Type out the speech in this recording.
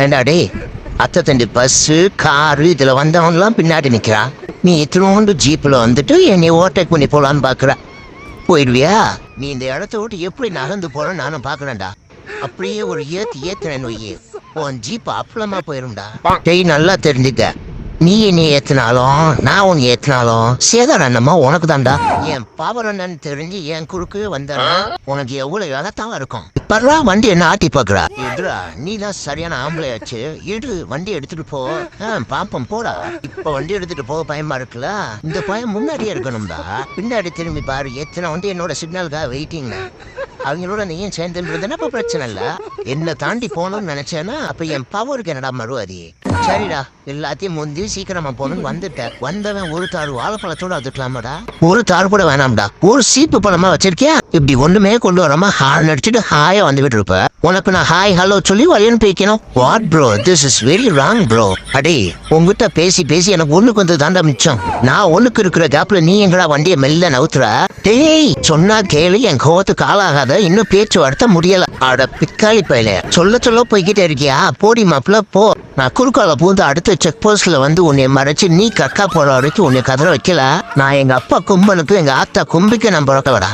ஏண்டா டேய் அத்தை தண்டி பஸ்ஸு காரு இதில் வந்தவன்லாம் பின்னாடி நிற்கிறா நீ இத்தினோண்டு ஜீப்பில் வந்துட்டு என்னை ஓவர்டேக் பண்ணி போகலான்னு பார்க்குற போயிடுவியா? நீ இந்த இடத்த விட்டு எப்படி நகர்ந்து போறன்னு நானும் பார்க்கறேன்டா அப்படியே ஒரு ஏத்து ஏத்துறேன் நொய்யே. உன் ஜீப் அப்பளமா போயிரும்டா. டெய் நல்லா தெரிஞ்சுக்க. நீ என்னை ஏத்தினாலும் நான் உன்னை ஏத்தினாலும் சேதார அண்ணம்மா உனக்கு தான்டா என் பவர் என்னன்னு தெரிஞ்சு என் குறுக்கு வந்தா உனக்கு எவ்வளவு இழத்தான் இருக்கும். இப்பதான் வண்டி என்ன ஆட்டி பாக்குறா எதுரா நீ தான் சரியான ஆம்பளையாச்சு. எடு வண்டி எடுத்துட்டு போ. ஆ, போடா. இப்ப வண்டி எடுத்துட்டு போக பயமா இருக்குல்ல? இந்த பயம் முன்னாடியே இருக்கணும்டா. பின்னாடி திரும்பி பாரு எத்தனை வண்டி என்னோட சிக்னலுக்காக வெயிட்டிங் அவங்களோட நீயும் சேர்ந்துன்றதுன்னா இப்ப பிரச்சனை இல்ல. என்ன தாண்டி போகணும்னு நினைச்சேன்னா அப்ப என் பவருக்கு என்னடா மறுவாதி? சரிடா. எல்லாத்தையும் முந்தி சீக்கிரமா போகணும்னு வந்துட்டேன். வந்தவன் ஒரு தாறு வாழைப்பழத்தோட அதுக்கலாமாடா? ஒரு தாறு கூட வேணாம்டா. ஒரு சீப்பு பழமா வச்சிருக்கியா? இப்படி ஒண்ணுமே கொண்டு வராம ஹார்ன் அடிச்சுட்டு ஹாயா வந்துகிட்டு இருப்ப. உனக்கு நான் ஹாய் ஹலோ சொல்லி வழியன்னு பேக்கணும் what bro this is very wrong bro அடே உங்ககிட்ட பேசி பேசி எனக்கு ஒண்ணுக்கு வந்து தாண்டா மிச்சம். நான் ஒண்ணுக்கு இருக்கிற கேப்ல நீ எங்கடா வண்டியை மெல்ல நவுத்துற? டேய் சொன்னா கேளு. என் கோவத்துக்கு ஆளாகாத. இன்னும் பேச்சுவார்த்தை முடியல. அட பிக்காளி பயில. சொல்ல சொல்ல போய்கிட்டே இருக்கியா? போடி மாப்பிள்ள போ. நான் குறுக்கால பூந்து அடுத்த செக் போஸ்ட்ல வந்து உன்னை மறைச்சு நீ கக்கா போற வரைக்கும் உன்னை கதற வைக்கல. நான் எங்க அப்பா கும்பனுக்கு எங்க ஆத்தா கும்பிக்கு நான் பிறக்கவடா